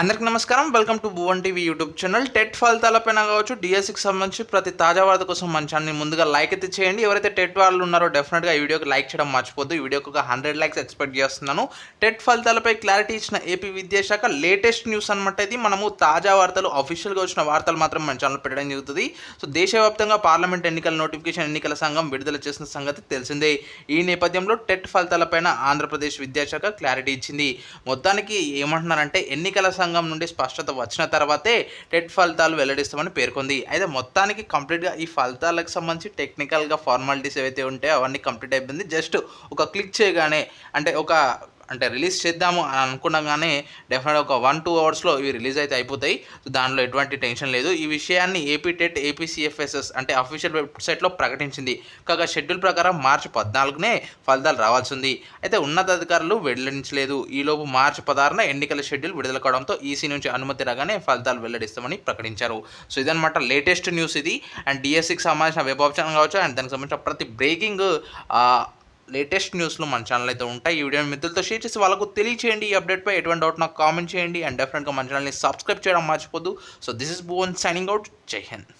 అందరికి నమస్కారం. Welcome to Bhuvan TV YouTube channel TET ఫలితాలపైన కావచ్చు డిఎస్సికి సంబంధించి ప్రతి తాజా వార్త కోసం మన ఛానల్ని ముందుగా లైక్ అయితే చేయండి. ఎవరైతే టెట్ వాళ్ళు ఉన్నారో డెఫినెట్గా ఈ వీడియోకి లైక్ చేయడం మర్చిపోద్దు. ఈ వీడియోకి ఒక హండ్రెడ్ లైక్స్ ఎక్స్పెక్ట్ చేస్తున్నాను. టెట్ ఫలితాలపై క్లారిటీ ఇచ్చిన ఏపీ విద్యాశాఖ లేటెస్ట్ న్యూస్ అనమాట ఇది. మనము తాజా వార్తలు అఫీషియల్గా వచ్చిన వార్తలు మాత్రం మన ఛానల్ పెట్టడం జరుగుతుంది. సో దేశవ్యాప్తంగా పార్లమెంట్ ఎన్నికల నోటిఫికేషన్ ఎన్నికల సంఘం విడుదల చేసిన సంగతి తెలిసిందే. ఈ నేపథ్యంలో టెట్ ఫలితాలపైన ఆంధ్రప్రదేశ్ విద్యాశాఖ క్లారిటీ ఇచ్చింది. మొత్తానికి ఏమంటున్నారంటే ఎన్నికల సంఘం నుండి స్పష్టత వచ్చిన తర్వాతే టెట్ ఫలితాలు వెల్లడిస్తామని పేర్కొంది. అయితే మొత్తానికి కంప్లీట్గా ఈ ఫలితాలకు సంబంధించి టెక్నికల్గా ఫార్మాలిటీస్ ఏవైతే ఉంటాయో అవన్నీ కంప్లీట్ అయిపోయింది. జస్ట్ ఒక క్లిక్ చేయగానే అంటే ఒక అంటే రిలీజ్ చేద్దాము అని అనుకున్నగానే డెఫినెట్గా ఒక వన్ టూ అవర్స్లో ఇవి రిలీజ్ అయితే అయిపోతాయి. సో దానిలో ఎటువంటి టెన్షన్ లేదు. ఈ విషయాన్ని ఏపీ టెట్ ఏపీసీఎఫ్ఎస్ఎస్ అంటే అఫీషియల్ వెబ్సైట్లో ప్రకటించింది. కాగా షెడ్యూల్ ప్రకారం మార్చి పద్నాలుగునే ఫలితాలు రావాల్సి ఉంది అయితే ఉన్నతాధికారులు వెల్లడించలేదు. ఈలోపు మార్చి పదహారున ఎన్నికల షెడ్యూల్ విడుదల కావడంతో ఈసీ నుంచి అనుమతి రాగానే ఫలితాలు వెల్లడిస్తామని ప్రకటించారు. సో ఇదనమాట లేటెస్ట్ న్యూస్ ఇది. అండ్ డిఎస్సికి సంబంధించిన వెబ్ ఆప్షన్ కావచ్చు. అండ్ దానికి సంబంధించిన ప్రతి బ్రేకింగ్ లేటెస్ట్ న్యూస్లు మన ఛానల్ అయితే ఉంటాయి. ఈ వీడియోని మిత్రులతో షేర్ చేసి వాళ్ళకు తెలియచేయండి. ఈ అప్డేట్పై ఎటువంటి డౌట్ నాకు కామెంట్ చేయండి. అండ్ డెఫినెట్గా మన ఛానల్ని సబ్స్క్రైబ్ చేయడం మర్చిపోద్దు. So this is Bhuvan signing out Jai Hind